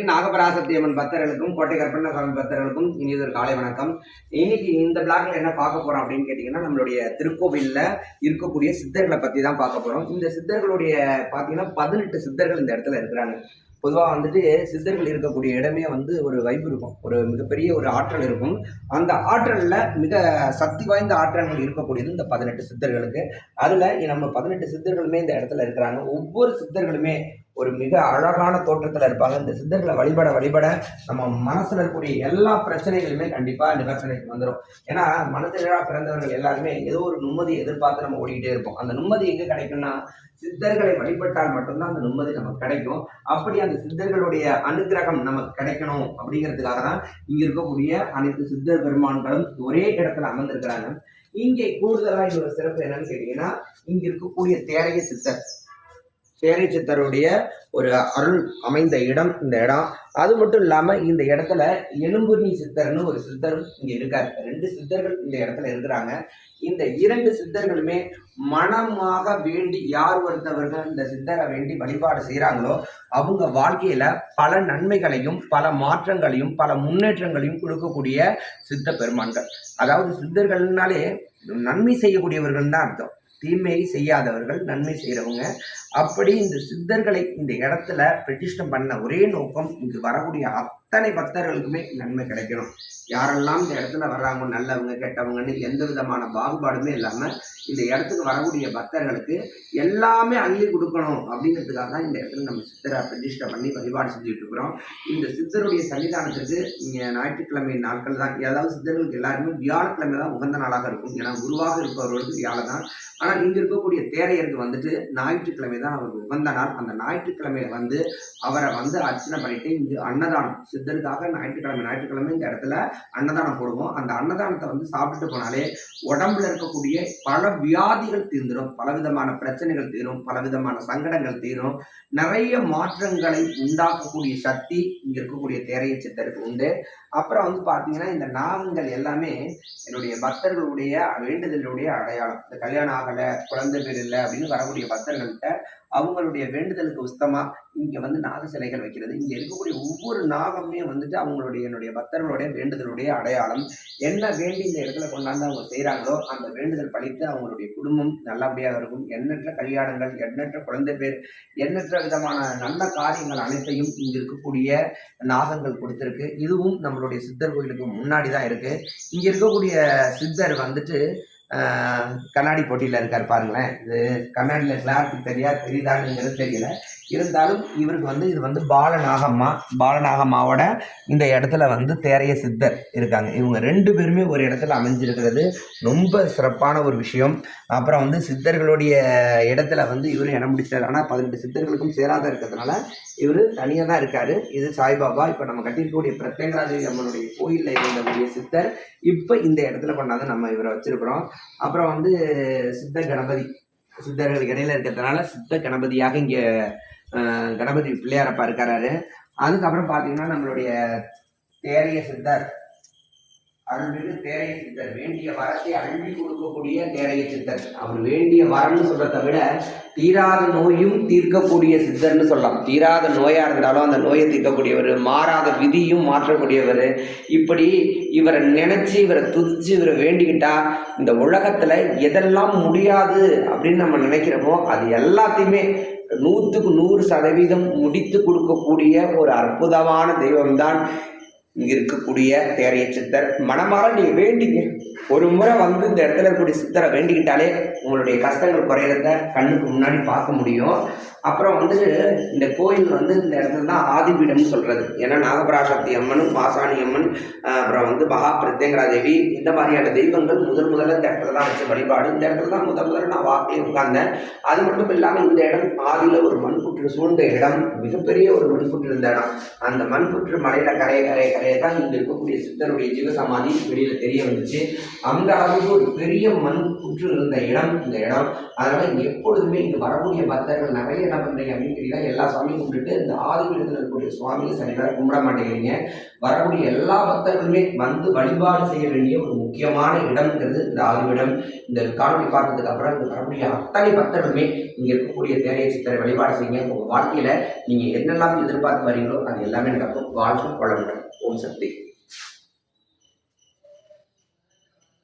இன்னைக்கு அம்மன் பக்தர்களுக்கும் கோட்டை கற்பண்ண சுவாமி பக்தர்களுக்கும் இனியது ஒரு காலை வணக்கம். இன்னைக்கு இந்த பிளாக்ல என்ன பார்க்க போறோம் அப்படின்னு கேட்டீங்கன்னா நம்மளுடைய திருக்கோவில்ல இருக்கக்கூடிய சித்தர்களை பத்தி தான் பார்க்க போறோம். இந்த சித்தர்களுடைய பாத்தீங்கன்னா பதினெட்டு சித்தர்கள் இந்த இடத்துல இருக்கிறாங்க. பொதுவாக வந்துட்டு சித்தர்கள் இருக்கக்கூடிய இடமே வந்து ஒரு வைப்பு இருக்கும். ஒரு மிகப்பெரிய ஒரு ஆற்றல் இருக்கும். அந்த ஆற்றலில் மிக சக்தி வாய்ந்த ஆற்றல்கள் இருக்கக்கூடியது இந்த பதினெட்டு சித்தர்களுக்கு. அதில் நம்ம பதினெட்டு சித்தர்களுமே இந்த இடத்துல இருக்கிறாங்க. ஒவ்வொரு சித்தர்களுமே ஒரு மிக அழகான தோற்றத்தில் இருப்பாங்க. இந்த சித்தர்களை வழிபட வழிபட நம்ம மனசில் இருக்கக்கூடிய எல்லா பிரச்சனைகளுமே கண்டிப்பாக நிவர்த்தனைக்கு வந்துடும் ஏன்னா மனதிலா பிறந்தவர்கள் எல்லாருமே ஏதோ ஒரு நிம்மதி எதிர்பார்த்து நம்ம ஓடிக்கிட்டே இருப்போம். அந்த நிம்மதி எங்கே கிடைக்கும்னா சித்தர்களை வழிபட்டால் மட்டும்தான் அந்த நிம்மதி நமக்கு கிடைக்கும். அப்படி அந்த சித்தர்களுடைய அனுக்கிரகம் நமக்கு கிடைக்கணும் அப்படிங்கிறதுக்காக தான் இங்கே இருக்கக்கூடிய அனைத்து சித்தர் பெருமான்களும் ஒரே இடத்துல அமர்ந்திருக்கிறாங்க. இங்கே கூடுதலாக இன்னொரு சிறப்பு என்னன்னு கேட்டீங்கன்னா இங்க இருக்கக்கூடிய தேரைய சித்தர். சேரி சித்தருடைய ஒரு அருள் அமைந்த இடம் இந்த இடம். அது மட்டும் இல்லாமல் இந்த இடத்துல எலும்புனி சித்தர்னு ஒரு சித்தர் இங்கே இருக்காரு. ரெண்டு சித்தர்கள் இந்த இடத்துல இருக்கிறாங்க. இந்த இரண்டு சித்தர்களுமே மனமாக வேண்டி யார் ஒருத்தவர்கள் இந்த சித்தரை வேண்டி வழிபாடு செய்கிறாங்களோ அவங்க வாழ்க்கையில பல நன்மைகளையும் பல மாற்றங்களையும் பல முன்னேற்றங்களையும் கொடுக்கக்கூடிய சித்த பெருமான்கள். அதாவது சித்தர்கள்னாலே நன்மை செய்யக்கூடியவர்கள் தான் அர்த்தம். தீமையை செய்யாதவர்கள் நன்மை செய்கிறவங்க அப்படி இந்த சித்தர்களை இந்த இடத்துல பிரதிஷ்டம் பண்ண ஒரே நோக்கம் இங்கு வரக்கூடிய அத்தனை பக்தர்களுக்குமே நன்மை கிடைக்கணும். யாரெல்லாம் இந்த இடத்துல வர்றாங்க நல்லவங்க கெட்டவங்கன்னு எந்த விதமான பாகுபாடுமே இல்லாமல் இந்த இடத்துக்கு வரக்கூடிய பக்தர்களுக்கு எல்லாமே அள்ளி கொடுக்கணும் அப்படிங்கிறதுக்காக தான் இந்த இடத்துல நம்ம சித்தரை பிரதிஷ்டை பண்ணி வழிபாடு செஞ்சுட்டு இருக்கிறோம். இந்த சித்தருடைய சன்னிதானத்துக்கு இங்கே ஞாயிற்றுக்கிழமை நாட்கள் தான். ஏதாவது சித்தர்களுக்கு எல்லாருமே வியாழக்கிழமை தான் உகந்த நாளாக இருக்கும். ஏன்னா குருவாக இருப்பவர்களுக்கு வியாழ தான். ஆனால் இங்கே இருக்கக்கூடிய தேரையருக்கு வந்துட்டு ஞாயிற்றுக்கிழமை தான் அவருக்கு உகந்த நாள் அந்த ஞாயிற்றுக்கிழமையில வந்து அவரை வந்து அர்ச்சனை பண்ணிட்டு இங்கு அன்னதானம் சித்தருக்காக ஞாயிற்றுக்கிழமை ஞாயிற்றுக்கிழமை இந்த இடத்துல அன்னதானம் போடுவோம். அந்த அன்னதானத்தை வந்து சாப்பிட்டு போனாலே உடம்புல இருக்கக்கூடிய பல வியாதிகள் தீர்ந்துடும் பலவிதமான பிரச்சனைகள் தீரும் பலவிதமான சங்கடங்கள் தீரும். நிறைய மாற்றங்களை உண்டாக்கக்கூடிய சக்தி இங்க இருக்கக்கூடிய தேரைய சித்தருக்கு உண்டு. அப்புறம் வந்து பார்த்தீங்கன்னா இந்த நாகங்கள் எல்லாமே என்னுடைய பக்தர்களுடைய வேண்டுதலுடைய அடையாளம். இந்த கல்யாணம் ஆகலை குழந்தை பேர் இல்லை அப்படின்னு வரக்கூடிய பக்தர்கள்ட்ட அவங்களுடைய வேண்டுதலுக்கு உஸ்தமா இங்க வந்து நாக சிலைகள் வைக்கிறது. இங்க இருக்கக்கூடிய ஒவ்வொரு நாகமே வந்துட்டு அவங்களுடைய என்னுடைய பக்தர்களுடைய வேண்டுதலுடைய அடையாளம். என்ன வேண்டி இந்த இடத்துல கொண்டாந்து அவங்க செய்றாங்களோ அந்த வேண்டுதல் பழித்து அவங்களுடைய குடும்பம் நல்லபடியாக இருக்கும். எண்ணற்ற கல்யாணங்கள் எண்ணற்ற குழந்தை பேர் எண்ணற்ற விதமான நல்ல காரியங்கள் அனைத்தையும் இங்க இருக்கக்கூடிய நாகங்கள் கொடுத்துருக்கு. இதுவும் நம்மளுடைய சித்தர் கோயிலுக்கு முன்னாடி தான் இருக்கு. இங்க இருக்கக்கூடிய சித்தர் வந்துட்டு கண்ணாடி போட்டியில் இருக்கார் பாருங்களேன். இது கண்ணாடியில் கிளாரிட்டி தெரியா தெரியுதாங்கிறது தெரியல. இருந்தாலும் இவருக்கு வந்து இது வந்து பாலநாகம்மா பாலநாகம்மாவோட இந்த இடத்துல வந்து தேரைய சித்தர் இருக்காங்க. இவங்க ரெண்டு பேருமே ஒரு இடத்துல அமைஞ்சிருக்கிறது ரொம்ப சிறப்பான ஒரு விஷயம். அப்புறம் வந்து சித்தர்களுடைய இடத்துல வந்து இவரும் இடம் பிடிச்சார். ஆனால் பதினெட்டு சித்தர்களுக்கும் சேராத இருக்கிறதுனால இவர் தனியாக தான் இருக்கார். இது சாய்பாபா இப்போ நம்ம கட்டியிருக்கக்கூடிய பிரத்யங்கராஜி அம்மனுடைய கோயிலில் இருந்தக்கூடிய சித்தர் இப்போ இந்த இடத்துல கொண்டாந்து நம்ம இவரை வச்சுருக்கிறோம். அப்புறம் வந்து சித்த கணபதி. சித்தர்களுக்கு இடையில இருக்கிறதுனால சித்த கணபதியாக இங்கே கணபதி பிள்ளையாரப்பா இருக்கிறாரு அதுக்கப்புறம் பார்த்தீங்கன்னா நம்மளுடைய தேரைய சித்தர் அருள்மிகு தேரைய சித்தர் வேண்டிய வரத்தை அள்ளி கொடுக்கக்கூடிய தேரைய சித்தர். அவர் வேண்டிய வரம்னு சொல்றதை விட தீராத நோயும் தீர்க்கக்கூடிய சித்தர்னு சொல்லலாம். தீராத நோயா இருந்தாலும் அந்த நோயை தீர்க்கக்கூடியவர் மாறாத விதியும் மாற்றக்கூடியவர். இப்படி இவரை நினைச்சு இவரை துதிச்சு இவரை வேண்டிக்கிட்டா இந்த உலகத்துல எதெல்லாம் முடியாது அப்படின்னு நம்ம நினைக்கிறோமோ அது எல்லாத்தையுமே நூற்றுக்கு நூறு சதவீதம் முடித்து கொடுக்கக்கூடிய ஒரு அற்புதமான தெய்வம்தான் இங்கே இருக்கக்கூடிய தேரைய சித்தர் மனமாற நீங்கள் வேண்டிங்க. ஒரு முறை வந்து இந்த இடத்துல இருக்கக்கூடிய சித்தரை வேண்டிக்கிட்டாலே உங்களுடைய கஷ்டங்கள் குறையிறத கண்ணுக்கு முன்னாடி பார்க்க முடியும். அப்புறம் வந்துட்டு இந்த கோயில் வந்து இந்த இடத்துல தான் ஆதிபீடம்னு சொல்கிறது ஏன்னா நாகபராசக்தி அம்மன் பாசாணி அம்மன் அப்புறம் வந்து மகா பிரத்யங்கரா தேவி இந்த மாதிரியான தெய்வங்கள் முதல் முதல்ல இந்த இடத்துல தான் வச்ச வழிபாடு. இந்த இடத்துல தான் முதல் முதல்ல நான் வாக்கிலே உட்கார்ந்தேன். அது மட்டும் இல்லாமல் இந்த இடம் ஆதியில் ஒரு மண்புற்று சூழ்ந்த இடம் மிகப்பெரிய ஒரு மண்புற்று இருந்த இடம். அந்த மண்புற்று மலையில் கரைய கரைய கரைய தான் இங்கே இருக்கக்கூடிய சித்தருடைய ஜீவசமாதி வெளியில் தெரிய வந்துச்சு. அந்த அளவுக்கு ஒரு பெரிய மண் புற்று இருந்த இடம் இந்த இடம். அதனால் எப்பொழுதுமே இங்கே வரக்கூடிய பக்தர்கள் நிறைய என்ன பண்ணுறீங்க அப்படின்னு கேட்டீங்கன்னா எல்லா சாமியும் கும்பிட்டுட்டு இந்த ஆதிபீடத்தில் இருக்கக்கூடிய சுவாமியை சரிவர கும்பிட மாட்டேங்கிறீங்க. வரக்கூடிய எல்லா பக்தர்களுமே வந்து வழிபாடு செய்ய வேண்டிய ஒரு முக்கியமான இடம்ங்கிறது இந்த ஆதிபீடம் இந்த காணொலி பார்த்ததுக்கு அப்புறம் இங்கே வரக்கூடிய அத்தனை பக்தர்களுமே இங்கே இருக்கக்கூடிய தேரைய சித்தரை வழிபாடு செய்யுங்க. உங்கள் வாழ்க்கையில் நீங்கள் என்னெல்லாம் எதிர்பார்த்து வரீங்களோ அது எல்லாமே நடக்கும் வாழ்க்கை வளமுடன் ஓம் சக்தி